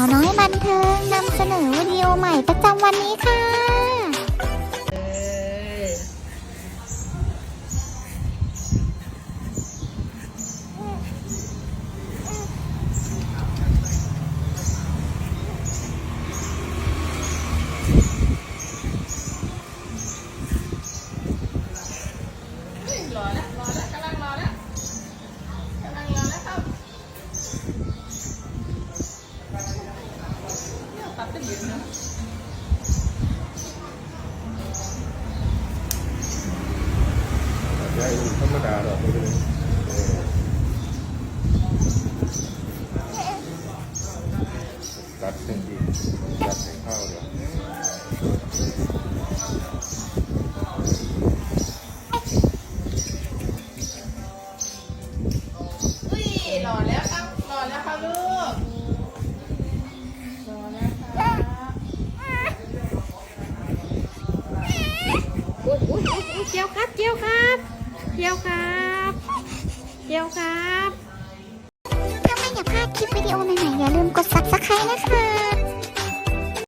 าวน้อยบันเทิงนำเสนอวิดีโอใหม่ประจำวันนี้ค่ะ รอแล้วรอแล้วกำลังรอแล้วกำลังรอแล้วครับ ตัดจะยืนนะ ยายธรรมดาหรอกไม่เป็นไรเออตัดเส้นดีตัดให้เข้าเลย อุ้ เกียวครับ เกียวครับ เกียวครับ เกียวครับ ถ้าไม่อยากพลาดคลิปวิดีโอใหม่ๆอย่าลืมกด subscribe นะคะ